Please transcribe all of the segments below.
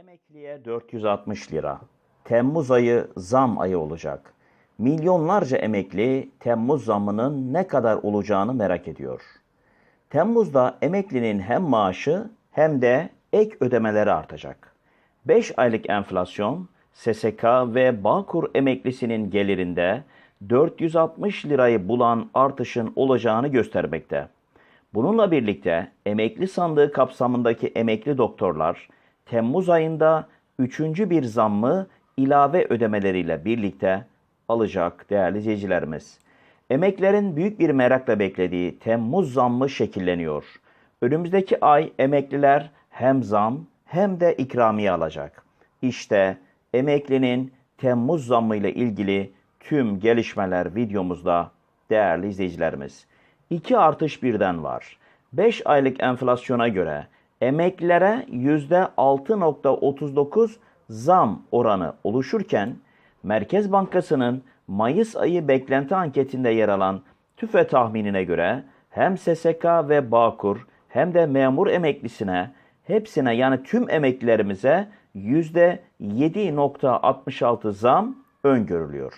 Emekliye 460 lira. Temmuz ayı zam ayı olacak. Milyonlarca emekli Temmuz zammının ne kadar olacağını merak ediyor. Temmuz'da emeklinin hem maaşı hem de ek ödemeleri artacak. 5 aylık enflasyon SSK ve Bağkur emeklisinin gelirinde 460 lirayı bulan artışın olacağını göstermekte. Bununla birlikte emekli sandığı kapsamındaki emekli doktorlar Temmuz ayında üçüncü bir zammı ilave ödemeleriyle birlikte alacak değerli izleyicilerimiz. Emeklerin büyük bir merakla beklediği Temmuz zammı şekilleniyor. Önümüzdeki ay emekliler hem zam hem de ikramiye alacak. İşte emeklinin Temmuz zammı ile ilgili tüm gelişmeler videomuzda değerli izleyicilerimiz. İki artış birden var. 5 aylık enflasyona göre emeklilere %6.39 zam oranı oluşurken Merkez Bankası'nın Mayıs ayı beklenti anketinde yer alan TÜFE tahminine göre hem SSK ve Bağkur hem de memur emeklisine hepsine yani tüm emeklilerimize %7.66 zam öngörülüyor.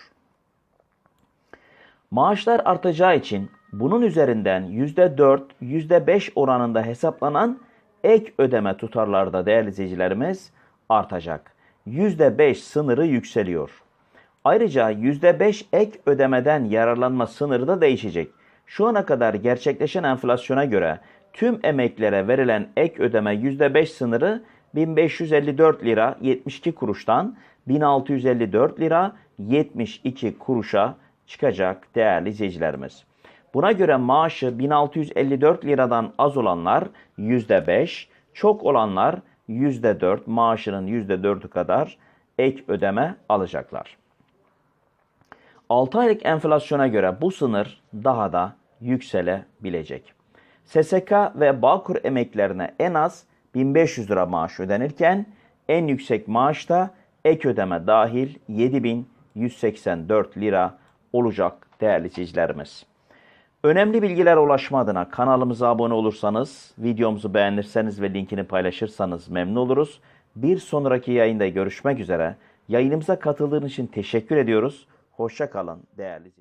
Maaşlar artacağı için bunun üzerinden %4, %5 oranında hesaplanan ek ödeme tutarları da değerli izleyicilerimiz artacak. %5 sınırı yükseliyor. Ayrıca %5 ek ödemeden yararlanma sınırı da değişecek. Şu ana kadar gerçekleşen enflasyona göre tüm emeklere verilen ek ödeme %5 sınırı 1554 lira 72 kuruştan 1654 lira 72 kuruşa çıkacak değerli izleyicilerimiz. Buna göre maaşı 1654 liradan az olanlar %5, çok olanlar %4, maaşının %4'ü kadar ek ödeme alacaklar. 6 aylık enflasyona göre bu sınır daha da yükselebilecek. SSK ve Bağkur emeklerine en az 1500 lira maaş ödenirken en yüksek maaş da ek ödeme dahil 7184 lira olacak değerli izleyicilerimiz. Önemli bilgiler ulaşma adına kanalımıza abone olursanız, videomuzu beğenirseniz ve linkini paylaşırsanız memnun oluruz. Bir sonraki yayında görüşmek üzere. Yayınımıza katıldığınız için teşekkür ediyoruz. Hoşça kalın değerli.